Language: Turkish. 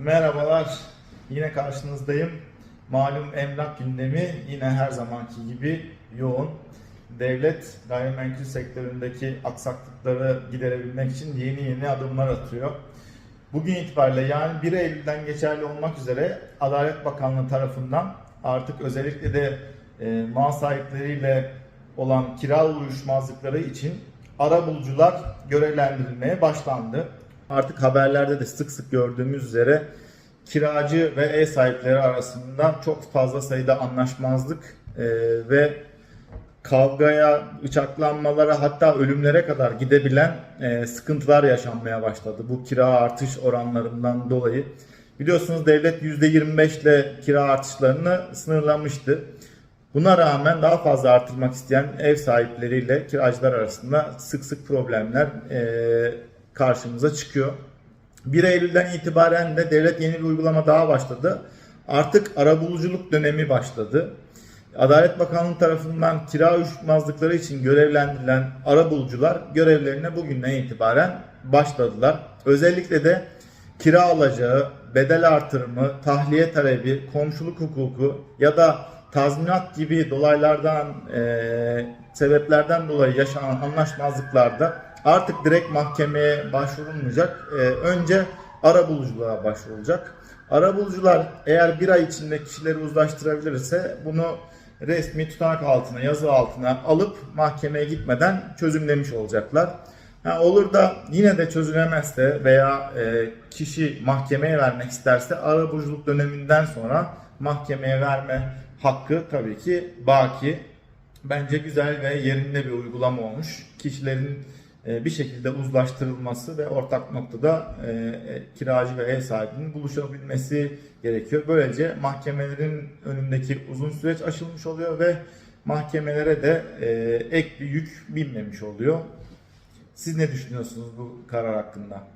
Merhabalar. Yine karşınızdayım. Malum emlak gündemi yine her zamanki gibi yoğun. Devlet gayrimenkul sektöründeki aksaklıkları giderebilmek için yeni yeni adımlar atıyor. Bugün itibariyle yani 1 Eylül'den geçerli olmak üzere Adalet Bakanlığı tarafından artık özellikle de e, mal sahipleriyle olan kira uyuşmazlıkları için arabulucular görevlendirilmeye başlandı. Artık haberlerde de sık sık gördüğümüz üzere kiracı ve ev sahipleri arasında çok fazla sayıda anlaşmazlık e, ve kavgaya, bıçaklanmalara hatta ölümlere kadar gidebilen e, sıkıntılar yaşanmaya başladı. Bu kira artış oranlarından dolayı. Biliyorsunuz devlet %25 ile kira artışlarını sınırlamıştı. Buna rağmen daha fazla artırmak isteyen ev sahipleriyle kiracılar arasında sık sık problemler e, karşımıza çıkıyor. 1 Eylül'den itibaren de devlet yeni bir uygulama daha başladı. Artık arabuluculuk dönemi başladı. Adalet Bakanlığı tarafından kira uyuşmazlıkları için görevlendirilen arabulucular görevlerine bugünden itibaren başladılar. Özellikle de kira alacağı, bedel artırımı, tahliye talebi, komşuluk hukuku ya da tazminat gibi dolaylardan, e, sebeplerden dolayı yaşanan anlaşmazlıklarda artık direkt mahkemeye başvurulmayacak. E, önce arabuluculuğa başvurulacak. Arabulucular eğer bir ay içinde kişileri uzlaştırabilirse bunu resmi tutanak altına, yazı altına alıp mahkemeye gitmeden çözümlemiş olacaklar. Ha, olur da yine de çözülemezse veya e, kişi mahkemeye vermek isterse arabuluculuk döneminden sonra mahkemeye verme hakkı tabii ki baki. Bence güzel ve yerinde bir uygulama olmuş. Kişilerin e, bir şekilde uzlaştırılması ve ortak noktada e, e, kiracı ve ev sahibinin buluşabilmesi gerekiyor. Böylece mahkemelerin önündeki uzun süreç aşılmış oluyor ve mahkemelere de e, ek bir yük binmemiş oluyor. Siz ne düşünüyorsunuz bu karar hakkında?